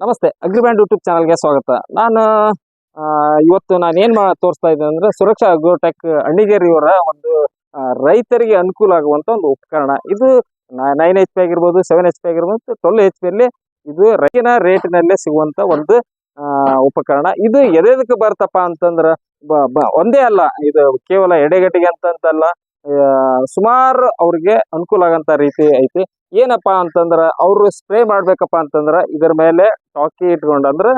ನಮಸ್ತೆ ಅಗ್ರಿಬ್ಯಾಂಡ್ ಯೂಟ್ಯೂಬ್ ಚಾನಲ್ಗೆ ಸ್ವಾಗತ. ನಾನು ಇವತ್ತು ನಾನು ಏನು ಮಾ, ತೋರಿಸ್ತಾ ಇದ್ದೇನೆ ಅಂದರೆ ಸುರಕ್ಷಾ ಅಗ್ರೋಟೆಕ್ ಅಣ್ಣಿಗೇರಿಯವರ ಒಂದು ರೈತರಿಗೆ ಅನುಕೂಲ ಆಗುವಂಥ ಒಂದು ಉಪಕರಣ. ಇದು ನೈನ್ ಎಚ್ ಪಿ ಆಗಿರ್ಬೋದು ಸೆವೆನ್ ಎಚ್ ಪಿ ಆಗಿರ್ಬೋದು ಟ್ವೆಲ್ ಎಚ್ ಪಿಯಲ್ಲಿ ಇದು ರೈತನ ರೇಟಿನಲ್ಲೇ ಸಿಗುವಂಥ ಒಂದು ಉಪಕರಣ. ಇದು ಎದೆದಕ್ಕೆ ಬರ್ತಪ್ಪ ಅಂತಂದ್ರೆ ಒಂದೇ ಅಲ್ಲ, ಇದು ಕೇವಲ ಎಡೆಗಟ್ಟಿಗೆ ಅಂತಂತಲ್ಲ ಸುಮಾರು ಅವ್ರಿಗೆ ಅನುಕೂಲ ಆಗಂತ ರೀತಿ ಐತಿ. ಏನಪ್ಪಾ ಅಂತಂದ್ರೆ, ಅವರು ಸ್ಪ್ರೇ ಮಾಡ್ಬೇಕಪ್ಪ ಅಂತಂದ್ರೆ, ಇದರ ಮೇಲೆ ಟಾಕಿ ಇಟ್ಕೊಂಡು ಅಂದ್ರೆ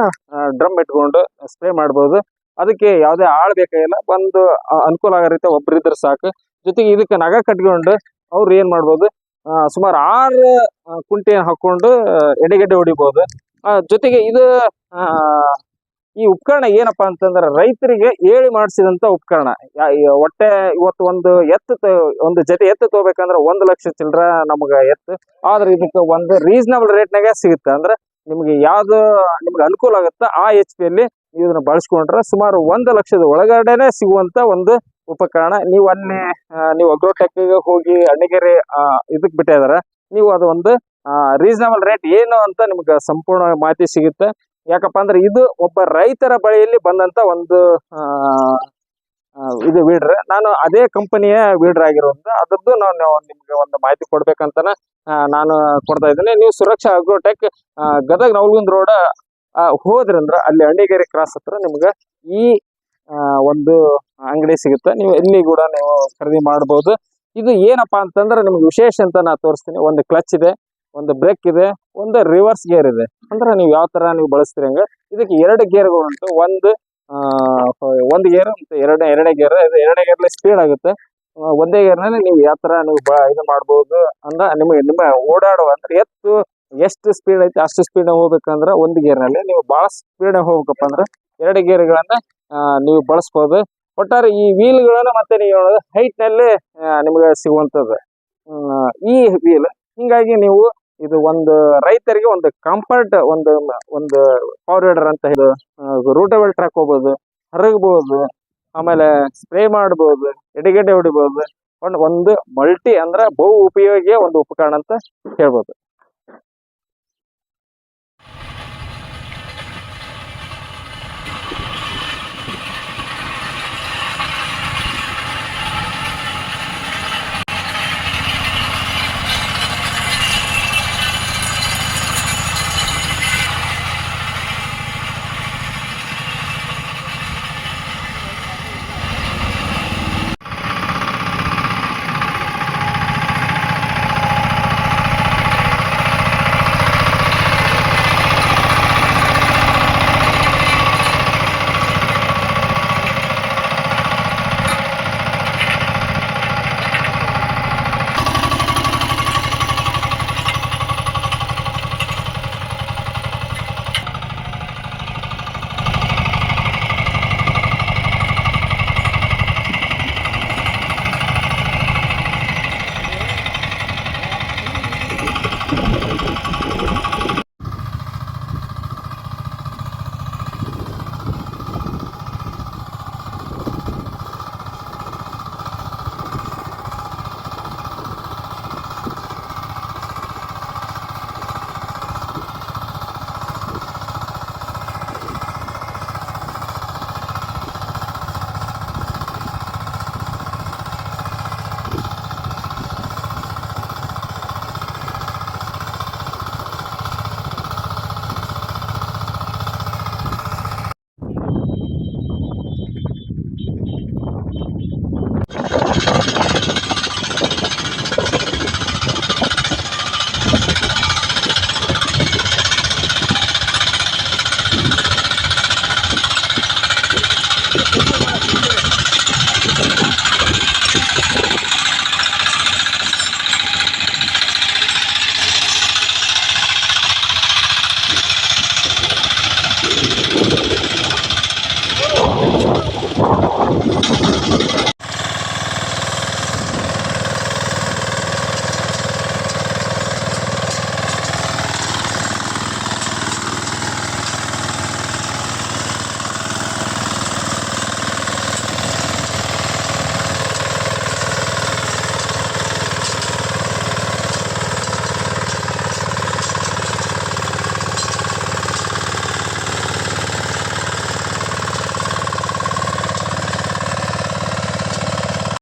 ಡ್ರಮ್ ಇಟ್ಕೊಂಡು ಸ್ಪ್ರೇ ಮಾಡ್ಬೋದು. ಅದಕ್ಕೆ ಯಾವುದೇ ಆಳ್ ಬೇಕಾಗಿಲ್ಲ ಒಂದು ಅನುಕೂಲ ಆಗೋ ರೀತಿ ಒಬ್ರು ಇದ್ರೆ ಸಾಕು. ಜೊತೆಗೆ ಇದಕ್ಕೆ ನಗ ಕಟ್ಕೊಂಡು ಅವ್ರು ಏನ್ ಮಾಡ್ಬೋದು ಸುಮಾರು ಆರು ಕುಂಟೆ ಹಾಕೊಂಡು ಆ, ಎಡೆಗಡ್ಡೆ ಹೊಡಿಬೋದು. ಜೊತೆಗೆ ಇದು ಈ ಉಪಕರಣ ಏನಪ್ಪಾ ಅಂತಂದ್ರೆ ರೈತರಿಗೆ ಹೇಳಿ ಮಾಡಿಸಿದಂತ ಉಪಕರಣ. ಒಟ್ಟೆ ಇವತ್ತು ಒಂದು ಎತ್ತು ಒಂದು ಜೊತೆ ಎತ್ತು ತಗೋಬೇಕಂದ್ರೆ ಒಂದು ಲಕ್ಷ ಚಿಲ್ಲರ ನಮಗ ಎತ್ತು. ಆದ್ರೆ ಇದಕ್ಕೆ ಒಂದು ರೀಸನಬಲ್ ರೇಟ್ನಾಗ ಸಿಗುತ್ತೆ. ಅಂದ್ರೆ ನಿಮ್ಗೆ ಯಾವ್ದು ನಿಮ್ಗೆ ಅನುಕೂಲ ಆಗುತ್ತೋ ಆ ಎಚ್ ಪಿಯಲ್ಲಿ ನೀವು ಇದನ್ನ ಬಳಸ್ಕೊಂಡ್ರೆ ಸುಮಾರು ಒಂದು ಲಕ್ಷದ ಒಳಗಡೆನೆ ಸಿಗುವಂತ ಒಂದು ಉಪಕರಣ. ನೀವು ಅಲ್ಲಿ ನೀವು ಅಗ್ರೋಟೆಕ್ಗೆ ಹೋಗಿ ಅಣ್ಣಿಗೆರೆ ಇದಕ್ಕೆ ಬಿಟ್ಟಿದಾರೆ ನೀವು ಅದು ಒಂದು ರೀಸನಬಲ್ ರೇಟ್ ಏನು ಅಂತ ನಿಮ್ಗೆ ಸಂಪೂರ್ಣ ಮಾಹಿತಿ ಸಿಗುತ್ತೆ. ಯಾಕಪ್ಪ ಅಂದ್ರೆ ಇದು ಒಬ್ಬ ರೈತರ ಬಳಿಯಲ್ಲಿ ಬಂದಂತ ಒಂದು ಇದು ವೀಡ್ರ್. ನಾನು ಅದೇ ಕಂಪನಿಯ ವೀಡ್ರ್ ಆಗಿರೋದು ಅದರದ್ದು ನಾನು ನಿಮ್ಗೆ ಒಂದು ಮಾಹಿತಿ ಕೊಡ್ಬೇಕಂತಾನೆ ನಾನು ಕೊಡ್ತಾ ಇದ್ದೇನೆ. ನೀವು ಸುರಕ್ಷಾ ಅಗ್ರೋಟೆಕ್ ಗದಗ ನವಲ್ಗುಂದ್ ರೋಡ್ ಹೋದ್ರಂದ್ರ ಅಲ್ಲಿ ಅಂಡಿಗೆರೆ ಕ್ರಾಸ್ ಹತ್ರ ನಿಮ್ಗೆ ಈ ಒಂದು ಅಂಗಡಿ ಸಿಗುತ್ತೆ. ನೀವು ಇಲ್ಲಿ ಕೂಡ ನೀವು ಖರೀದಿ ಮಾಡ್ಬೋದು. ಇದು ಏನಪ್ಪಾ ಅಂತಂದ್ರೆ ನಿಮ್ಗೆ ವಿಶೇಷ ಅಂತ ನಾ ತೋರಿಸ್ತೀನಿ. ಒಂದು ಕ್ಲಚ್ ಇದೆ, ಒಂದು ಬ್ರೇಕ್ ಇದೆ, ಒಂದು ರಿವರ್ಸ್ ಗೇರ್ ಇದೆ. ಅಂದ್ರೆ ನೀವು ಯಾವ ತರ ನೀವು ಬಳಸ್ತೀರಿ ಹಂಗ? ಇದಕ್ಕೆ ಎರಡು ಗೇರ್ಗಳು ಉಂಟು. ಒಂದು ಒಂದು ಗೇರ್ ಮತ್ತೆ ಎರಡನೇ ಎರಡನೇ ಗೇರ್ ಇದು ಎರಡನೇ ಗೇರ್ಲಿ ಸ್ಪೀಡ್ ಆಗುತ್ತೆ. ಒಂದೇ ಗೇರ್ನಲ್ಲಿ ನೀವು ಯಾವ ತರ ನೀವು ಇದು ಮಾಡ್ಬೋದು ಅಂದ ನಿಮಗೆ ನಿಮ್ಮ ಓಡಾಡುವ ಅಂದ್ರೆ ಎತ್ತು ಎಷ್ಟು ಸ್ಪೀಡ್ ಐತಿ ಅಷ್ಟು ಸ್ಪೀಡ್ ಹೋಗ್ಬೇಕಂದ್ರೆ ಒಂದು ಗೇರ್ನಲ್ಲಿ ನೀವು ಬಹಳ ಸ್ಪೀಡ್ ಹೋಗ್ಬೇಕಪ್ಪ ಅಂದ್ರೆ ಎರಡು ಗೇರ್ಗಳನ್ನ ನೀವು ಬಳಸ್ಬೋದು. ಒಟ್ಟಾರೆ ಈ ವೀಲ್ಗಳನ್ನ ಮತ್ತೆ ನೀವು ಹೈಟ್ನಲ್ಲಿ ನಿಮಗೆ ಹ್ಮ್, ಈ ವೀಲ್ ಹಿಂಗಾಗಿ ನೀವು ಇದು ಒಂದು ರೈತರಿಗೆ ಒಂದು ಕಂಫರ್ಟ್ ಒಂದು ಒಂದು ಫಾರ್ವರ್ಡರ್ ಅಂತ ಇದು ರೂಟಬಲ್ ಟ್ರ್ಯಾಕ್ ಹೋಗ್ಬೋದು ಹರಗ್ಬೋದು ಆಮೇಲೆ ಸ್ಪ್ರೇ ಮಾಡ್ಬೋದು ಎಡೆಗಡ್ಡೆ ಹೊಡಿಬೋದು, ಒಂದು ಒಂದು ಮಲ್ಟಿ ಅಂದ್ರೆ ಬಹು ಉಪಯೋಗಿಯ ಒಂದು ಉಪಕರಣ ಅಂತ ಹೇಳ್ಬೋದು.